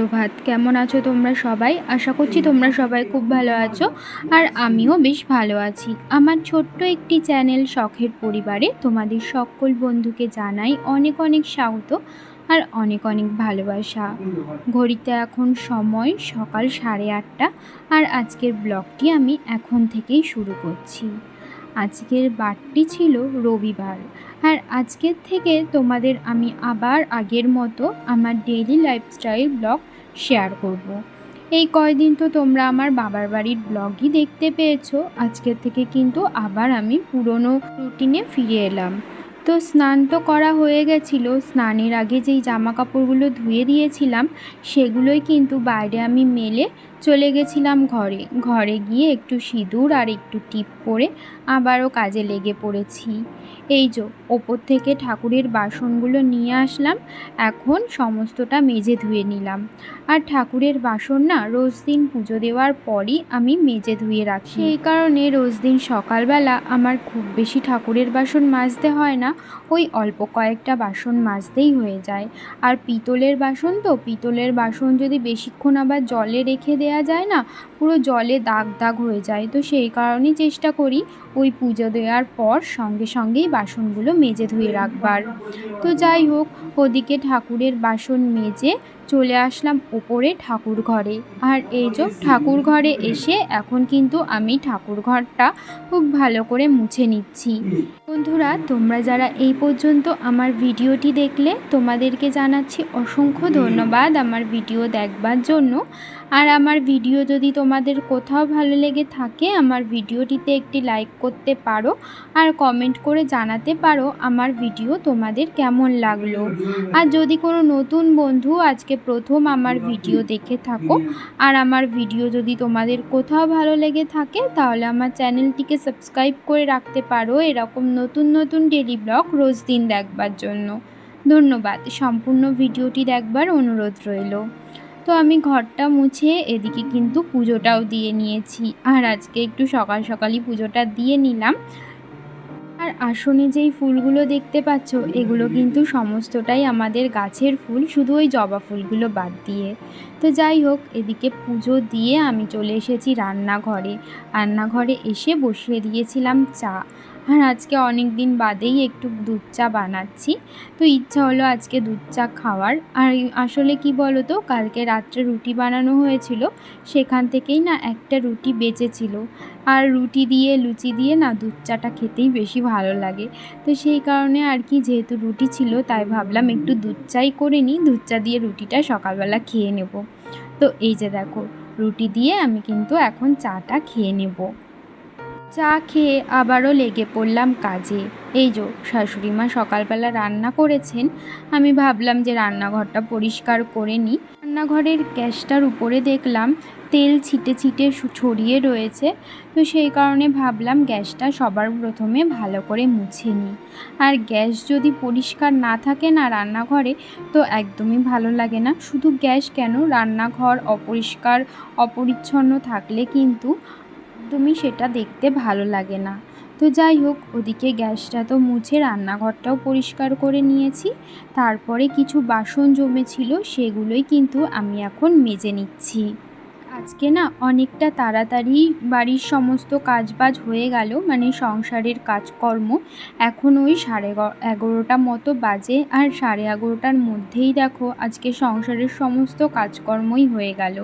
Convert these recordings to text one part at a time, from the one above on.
সুপ্রভাত। কেমন আছো তোমরা সবাই? আশা করছি তোমরা সবাই খুব ভালো আছো আর আমিও বেশ ভালো আছি। আমার ছোট্ট একটি চ্যানেল শখের পরিবারে তোমাদের সকল বন্ধুকে জানাই অনেক অনেক স্বাগত আর অনেক অনেক ভালোবাসা। ঘড়িতে এখন সময় সকাল সাড়ে আটটা আর আজকের ব্লগটি আমি এখন থেকেই শুরু করছি। আজকের বারটি ছিল রবিবার। আর আজকের থেকে তোমাদের আমি আবার আগের মতো আমার ডেইলি লাইফস্টাইল ব্লগ শেয়ার করব। এই কয়দিন তো তোমরা আমার বাবার বাড়ির ব্লগই দেখতে পেয়েছ। আজকের থেকে কিন্তু আবার আমি পুরনো রুটিনে ফিরে এলাম। তো স্নান তো করা হয়ে গেছিল। স্নানের আগে যেই জামা কাপড়গুলো ধুয়ে দিয়েছিলাম, সেগুলোই কিন্তু বাইরে আমি মেলে চলে গেছিলাম ঘরে। ঘরে গিয়ে একটু সিঁদুর আর একটু টিপ পরে আবারও কাজে লেগে পড়েছি। এই যে, ওপর থেকে ঠাকুরের বাসনগুলো নিয়ে আসলাম, এখন সমস্তটা মেজে ধুয়ে নিলাম। আর ঠাকুরের বাসন না রোজ দিন পুজো দেওয়ার পরই আমি মেজে ধুয়ে রাখি। সেই কারণে রোজ দিন সকালবেলা আমার খুব বেশি ঠাকুরের বাসন মাজতে হয় না। ওই অল্প কয়েকটা বাসন মাজতেই হয়ে যায়। আর পিতলের বাসন তো, পিতলের বাসন যদি বেশিক্ষণ আবার জলে রেখে দেওয়া যায় না, পুরো জলে দাগ দাগ হয়ে যায়। তো সেই কারণেই চেষ্টা করি ওই পুজো দেওয়ার পর সঙ্গে সঙ্গেই বাসনগুলো মেজে ধুয়ে রাখবার। তো যাই হোক, ওদিকে ঠাকুরের বাসন মেজে চলে আসলাম ওপরে ঠাকুর ঘরে। আর এই যে ঠাকুর ঘরে এসে এখন কিন্তু আমি ঠাকুর ঘরটা খুব ভালো করে মুছে নিচ্ছি। বন্ধুরা, তোমরা যারা এই পর্যন্ত আমার ভিডিওটি দেখলে, তোমাদেরকে জানাচ্ছি অসংখ্য ধন্যবাদ আমার ভিডিও দেখবার জন্য। আর আমার ভিডিও যদি তোমাদের কোথাও ভালো লেগে থাকে, আমার ভিডিওটিতে একটি লাইক করতে পারো আর কমেন্ট করে জানাতে পারো আমার ভিডিও তোমাদের কেমন লাগল। আর যদি কোনো নতুন বন্ধু আজকে প্রথম আমার ভিডিও দেখে থাকো, আর আমার ভিডিও যদি তোমাদের কোথাও ভালো লেগে থাকে, তাহলে আমার চ্যানেলটিকে সাবস্ক্রাইব করে রাখতে পারো এরকম নতুন নতুন ডেলি ব্লগ রোজ দিন দেখবার জন্য। ধন্যবাদ। সম্পূর্ণ ভিডিওটি দেখবার অনুরোধ রইল। তো আমি ঘরটা মুছে এদিকে কিন্তু পুজোটাও দিয়ে নিয়েছি। আর আজকে একটু সকাল সকালই পুজোটা দিয়ে নিলাম। আর আসনে যেই ফুলগুলো দেখতে পাচ্ছ, এগুলো কিন্তু সমস্তটাই আমাদের গাছের ফুল, শুধু ওই জবা ফুলগুলো বাদ দিয়ে। তো যাই হোক, এদিকে পুজো দিয়ে আমি চলে এসেছি রান্নাঘরে। রান্নাঘরে এসে বসিয়ে দিয়েছিলাম চা। আর আজকে অনেক দিন বাদেই একটু দুধ চা বানাচ্ছি। তো ইচ্ছা হলো আজকে দুধ চা খাওয়ার। আর আসলে কি বলো তো কালকে রাত্রে রুটি বানানো হয়েছিল, সেখান থেকেই না একটা রুটি বেঁচেছিল। আর রুটি দিয়ে, লুচি দিয়ে না দুধ চাটা খেতেই বেশি ভালো লাগে। তো সেই কারণে আর কি যেহেতু রুটি ছিল, তাই ভাবলাম একটু দুধ চাই করে নিই, দুধ চা দিয়ে রুটিটা সকালবেলা খেয়ে নেব। তো এই যে দেখো, রুটি দিয়ে আমি কিন্তু এখন চাটা খেয়ে নেব। চা খেয়ে আবারও লেগে পড়লাম কাজে। এই যো শাশুড়ি মা সকালবেলা রান্না করেছেন। আমি ভাবলাম যে রান্নাঘরটা পরিষ্কার করে নিই রান্নাঘরের গ্যাসটার উপরে দেখলাম তেল ছিটে ছিটে ছড়িয়ে রয়েছে। তো সেই কারণে ভাবলাম গ্যাসটা সবার প্রথমে ভালো করে মুছে নিই আর গ্যাস যদি পরিষ্কার না থাকে না রান্নাঘরে, তো একদমই ভালো লাগে না। শুধু গ্যাস কেন? রান্নাঘর অপরিষ্কার, অপরিচ্ছন্ন থাকলে কিন্তু একদমই সেটা দেখতে ভালো লাগে না। তো যাই হোক, ওদিকে গ্যাসটা তো মুছে রান্নাঘরটাও পরিষ্কার করে নিয়েছি। তারপরে কিছু বাসন জমেছিল, সেগুলোই কিন্তু আমি এখন মেজে নিচ্ছি। আজকে না অনেকটা তাড়াতাড়ি বাড়ির সমস্ত কাজবাজ হয়ে গেল মানে সংসারের কাজকর্ম। এখন ওই সাড়ে এগারোটা মতো বাজে আর সাড়ে এগারোটার মধ্যেই দেখো আজকে সংসারের সমস্ত কাজকর্মই হয়ে গেল।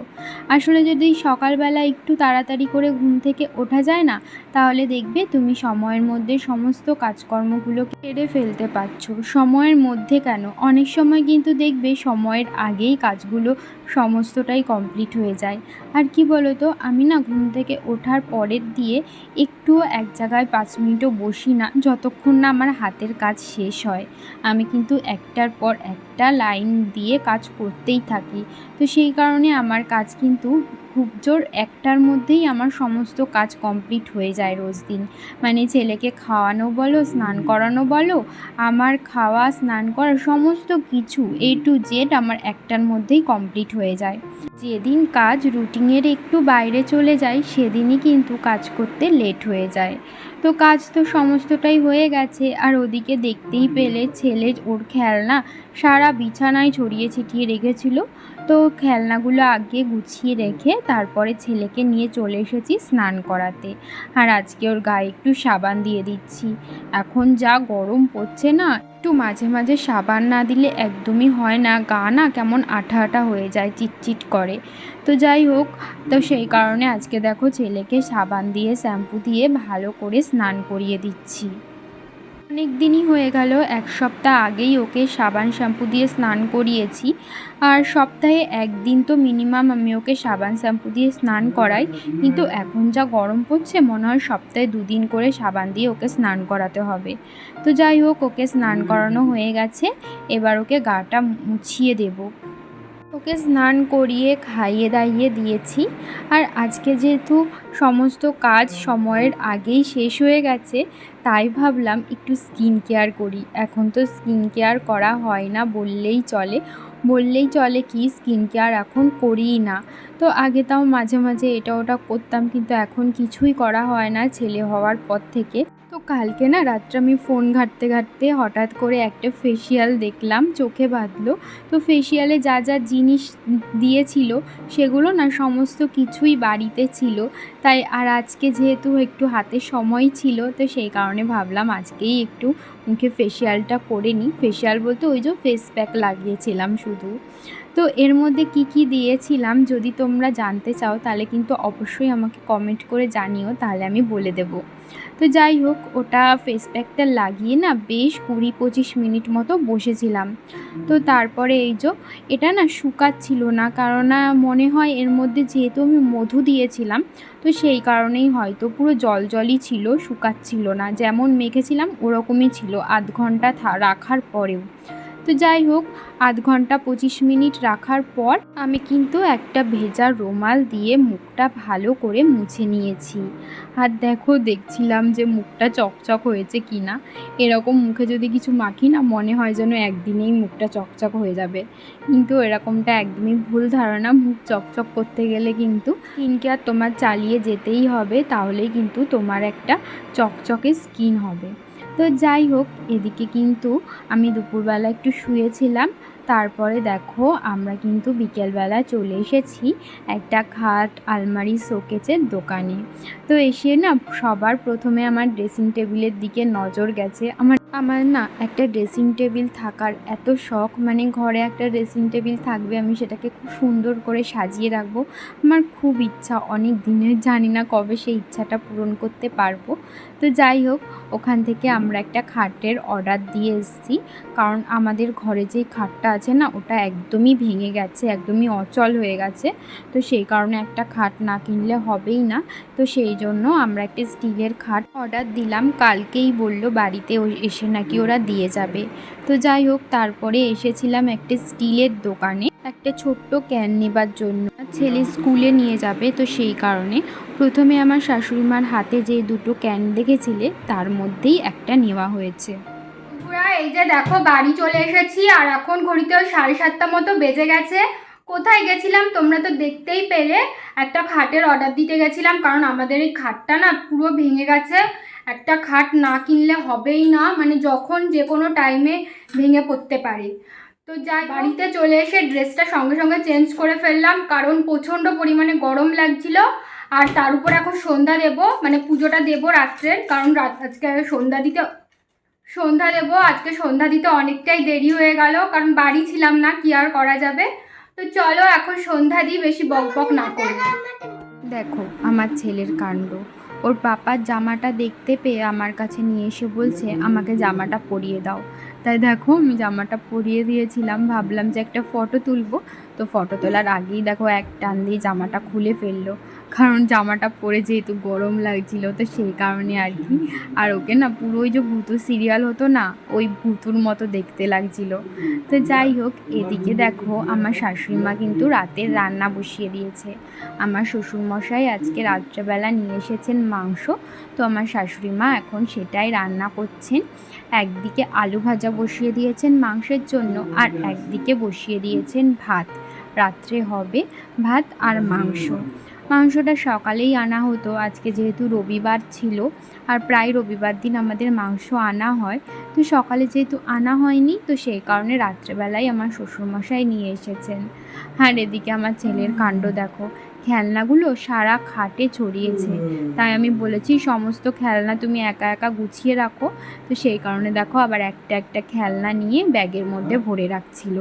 আসলে যদি সকালবেলা একটু তাড়াতাড়ি করে ঘুম থেকে ওঠা যায় না, তাহলে দেখবে তুমি সময়ের মধ্যে সমস্ত কাজকর্মগুলো কেড়ে ফেলতে পারছ। সময়ের মধ্যে কেন? অনেক সময় কিন্তু দেখবে সময়ের আগেই কাজগুলো সমস্তটাই কমপ্লিট হয়ে যায়। আর কি বলো তো আমি না ঘুম থেকে ওঠার পরের দিয়ে একটুও এক জায়গায় পাঁচ মিনিটও বসি না, যতক্ষণ না আমার হাতের কাজ শেষ হয়। আমি কিন্তু একটার পর একটা লাইন দিয়ে কাজ করতেই থাকি। তো সেই কারণে আমার কাজ কিন্তু খুব জোর একটার মধ্যেই আমার সমস্ত কাজ কমপ্লিট হয়ে যায় রোজ দিন। মানে ছেলেকে খাওয়ানো বলো, স্নান করানো বলো, আমার খাওয়া, স্নান করা, সমস্ত কিছু এ টু জেড আমার একটার মধ্যেই কমপ্লিট হয়ে যায়। যেদিন কাজ রুটিনের একটু বাইরে চলে যায় সেদিনই কিন্তু কাজ করতে লেট হয়ে যায়। তো কাজ তো সমস্তটাই হয়ে গেছে। আর ওদিকে দেখতেই পেলে ছেলে ওর খেলনা সারা বিছানায় ছড়িয়ে ছিটিয়ে রেখেছিল। তো খেলনাগুলো আগে গুছিয়ে রেখে তারপরে ছেলেকে নিয়ে চলে এসেছি স্নান করাতে। আর আজকে ওর গায়ে একটু সাবান দিয়ে দিচ্ছি। এখন যা গরম পড়ছে না একটু মাঝে মাঝে সাবান না দিলে একদমই হয় না, গা না কেমন আঠা আঠা হয়ে যায়, চিটচিট করে। তো যাই হোক, তো সেই কারণে আজকে দেখো ছেলেকে সাবান দিয়ে, শ্যাম্পু দিয়ে ভালো করে স্নান করিয়ে দিচ্ছি। অনেক দিনই হয়ে গেল, এক সপ্তাহ আগেই ওকে সাবান শ্যাম্পু দিয়ে স্নান করিয়েছি। আর সপ্তাহে একদিন তো মিনিমাম আমি ওকে সাবান শ্যাম্পু দিয়ে স্নান করাই। কিন্তু এখন যা গরম পড়ছে, মনে হয় সপ্তাহে দুদিন করে সাবান দিয়ে ওকে স্নান করাতে হবে। তো যাই হোক, ওকে স্নান করানো হয়ে গেছে। এবার ওকে গাটা মুছিয়ে দেবো। ওকে স্নান করিয়ে খাইয়ে দাইয়ে দিয়েছি। আর আজকে যেহেতু সমস্ত কাজ সময়ের আগেই শেষ হয়ে গেছে, তাই ভাবলাম একটু স্কিন কেয়ার করি। এখন তো স্কিন কেয়ার করা হয় না, বললেই চলে। বললেই চলে কি স্কিন কেয়ার এখন করিই না। তো আগে তাও মাঝে মাঝে এটা ওটা করতাম, কিন্তু এখন কিছুই করা হয় না ছেলে হওয়ার পর থেকে। কালকে না রাত্রে আমি ফোন ঘাঁটতে ঘাঁটতে হঠাৎ করে একটা ফেসিয়াল দেখলাম, চোখে বাঁধলো। তো ফেসিয়ালে যা যা জিনিস দিয়েছিল সেগুলো না সমস্ত কিছুই বাড়িতে ছিল। তাই আর আজকে যেহেতু একটু হাতে সময় ছিল, তো সেই কারণে ভাবলাম আজকেই একটু মুখে ফেসিয়ালটা করে নিই। ফেসিয়াল বলতে ওই যে ফেস প্যাক লাগিয়েছিলাম শুধু। তো এর মধ্যে কি কি দিয়েছিলাম যদি তোমরা জানতে চাও, তাহলে কিন্তু অবশ্যই আমাকে কমেন্ট করে জানিও, তাহলে আমি বলে দেবো। তো যাই হোক, ওটা ফেস প্যাকটা লাগিয়ে না বেশ কুড়ি পঁচিশ মিনিট মতো বসেছিলাম। তো তারপরে এই যে, এটা না শুকাচ্ছিল না, কারণ মনে হয় এর মধ্যে যেহেতু আমি মধু দিয়েছিলাম, তো সেই কারণেই হয়তো পুরো জল জলই ছিল, শুকাচ্ছিল না। যেমন মেখেছিলাম, ওরকমই ছিল। আধ ঘণ্টা রাখার পরেও। তো যাই হোক, আধ ঘণ্টা পঁচিশ মিনিট রাখার পর আমি কিন্তু একটা ভেজা রুমাল দিয়ে মুখটা ভালো করে মুছে নিয়েছি। আর দেখো, দেখছিলাম যে মুখটা চকচক হয়েছে কি না এরকম মুখে যদি কিছু মাখি না, মনে হয় যেন একদিনেই মুখটা চকচক হয়ে যাবে। কিন্তু এরকমটা একদমই ভুল ধারণা, মুখ চকচক করতে গেলে কিন্তু স্কিন কেয়ার তোমার চালিয়ে যেতেই হবে, তাহলেই কিন্তু তোমার একটা চকচকে স্কিন হবে। তো যাই হোক, এদিকে কিন্তু আমি দুপুরবেলা একটু শুয়েছিলাম। তারপরে দেখো, আমরা কিন্তু বিকেলবেলা চলে এসেছি একটা খাট আলমারি শোকেচের দোকানে। তো এসে না সবার প্রথমে আমার ড্রেসিং টেবিলের দিকে নজর গেছে। আমার আমার না একটা ড্রেসিং টেবিল থাকার এত শখ মানে ঘরে একটা ড্রেসিং টেবিল থাকবে, আমি সেটাকে খুব সুন্দর করে সাজিয়ে রাখব। আমার খুব ইচ্ছা, অনেক দিনের, জানি না কবে সেই ইচ্ছাটা পূরণ করতে পারব। তো যাই হোক, ওখান থেকে আমরা একটা খাটের অর্ডার দিয়ে এসেছি। কারণ আমাদের ঘরে যেই খাটটা আছে না, ওটা একদমই ভেঙে গেছে, একদমই অচল হয়ে গেছে। তো সেই কারণে একটা খাট না কিনলে হবেই না। তো সেই জন্য আমরা একটা স্টিলের খাট অর্ডার দিলাম। কালকেই বলল বাড়িতে এসে নাকি ওরা দিয়ে যাবে। তো যাই হোক, তারপরে এসেছিলাম একটা স্টিলের দোকানে। একটা ছোট্ট ক্যান নেবার জন্য ছেলে স্কুলে নিয়ে যাবে, তো সেই কারণে। প্রথমে আমার শাশুড়িমার হাতে যে দুটো ক্যান দেখেছিলে, তার মধ্যেই একটা নেওয়া হয়েছে। এই যে দেখো, বাড়ি চলে এসেছি, আর এখন ঘড়িতে ওই সাড়ে সাতটা মতো বেজে গেছে। কোথায় গেছিলাম তোমরা তো দেখতেই পেলে। একটা খাটের অর্ডার দিতে গেছিলাম, কারণ আমাদের এই খাটটা না পুরো ভেঙে গেছে। একটা খাট না কিনলে হবেই না মানে যখন যে কোনো টাইমে ভেঙে পড়তে পারে। তো যাই বাড়িতে চলে এসে ড্রেসটা সঙ্গে সঙ্গে চেঞ্জ করে ফেললাম, কারণ প্রচণ্ড পরিমাণে গরম লাগছিল। আর তার উপর এখন সন্ধ্যা দেবো মানে পুজোটা দেবো রাত্রের, কারণ রাত, আজকে সন্ধ্যা দিতে, সন্ধ্যা দেবো, আজকে সন্ধ্যা দিতে অনেকটাই দেরি হয়ে গেল, কারণ বাড়ি ছিলাম না, কি আর করা যাবে? তো চলো এখন সন্ধ্যা দিই বেশি বক বক না করি। দেখো আমার ছেলের কাণ্ড। ওর পাপার জামাটা দেখতে পেয়ে আমার কাছে নিয়ে এসে বলছে আমাকে জামাটা পরিয়ে দাও। তাই দেখো আমি জামাটা পরিয়ে দিয়েছিলাম। ভাবলাম যে একটা ফটো তুলবো। তো ফটো তোলার আগেই দেখো এক টান দিয়ে জামাটা খুলে ফেলল। কারণ জামাটা পরে যেহেতু গরম লাগছিল, তো সেই কারণে আর কি। আর ওকে না পুরো ওই যে ভূতু সিরিয়াল হতো না, ওই ভূতুর মতো দেখতে লাগছিল। তো যাই হোক, এদিকে দেখো, আমার শাশুড়ি মা কিন্তু রাতের রান্না বসিয়ে দিয়েছে। আমার শ্বশুরমশাই আজকে রাত্রেবেলা নিয়ে এসেছেন মাংস, তো আমার শাশুড়ি মা এখন সেটাই রান্না করছেন। একদিকে আলু ভাজা বসিয়ে দিয়েছেন মাংসের জন্য, আর একদিকে বসিয়ে দিয়েছেন ভাত। রাত্রে হবে ভাত আর মাংস। মাংসটা সকালেই আনা হতো। আজকে যেহেতু রবিবার ছিল আর প্রায় রবিবার দিন আমাদের মাংস আনা হয়, তো সকালে যেহেতু আনা হয়নি, তো সেই কারণে রাত্রেবেলায় আমার শ্বশুরমশাই নিয়ে এসেছেন। আর এদিকে আমার ছেলের কাণ্ড দেখো, খেলনাগুলো সারা খাটে ছড়িয়েছে। তাই আমি বলেছি, সমস্ত খেলনা তুমি একা একা গুছিয়ে রাখো। তো সেই কারণে দেখো, আবার একটা একটা খেলনা নিয়ে ব্যাগের মধ্যে ভরে রাখছিল।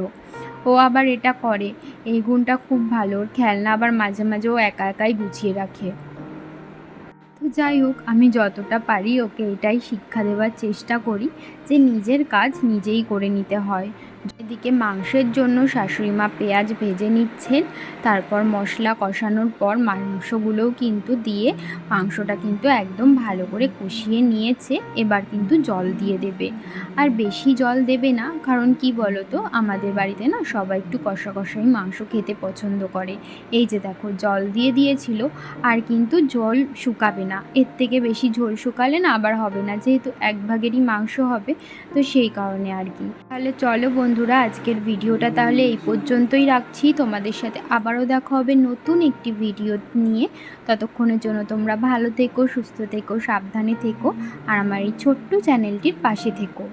ও আবার এটা করে। এই গুণটা খুব ভালো। ওর খেলনা আবার মাঝে মাঝে ও একা একাই গুছিয়ে রাখে। তো যাই হোক, আমি যতটা পারি ওকে এটাই শিক্ষা দেওয়ার চেষ্টা করি যে নিজের কাজ নিজেই করে নিতে হয়। এদিকে মাংসের জন্য শাশুড়ি মা পেঁয়াজ ভেজে নিচ্ছেন। তারপর মশলা কষানোর পর মাংসগুলোও কিন্তু দিয়ে মাংসটা কিন্তু একদম ভালো করে কষিয়ে নিয়েছে। এবার কিন্তু জল দিয়ে দেবে। আর বেশি জল দেবে না, কারণ কি বলো তো আমাদের বাড়িতে না সবাই একটু কষা কষাই মাংস খেতে পছন্দ করে। এই যে দেখো, জল দিয়ে দিয়েছিল, আর কিন্তু জল শুকাবে না। এর থেকে বেশি ঝোল শুকালে না আবার হবে না, যেহেতু এক ভাগেরই মাংস হবে, তো সেই কারণে আর কি। তাহলে চলো বন্ধুরা, আজকের ভিডিওটা তাহলে এই পর্যন্তই রাখছি। তোমাদের সাথে আবারও দেখা হবে নতুন একটি ভিডিও নিয়ে। ততক্ষণের জন্য তোমরা ভালো থেকো, সুস্থ থেকো, সাবধানে থেকো আর আমার এই ছোট্ট চ্যানেলটির পাশে থেকো।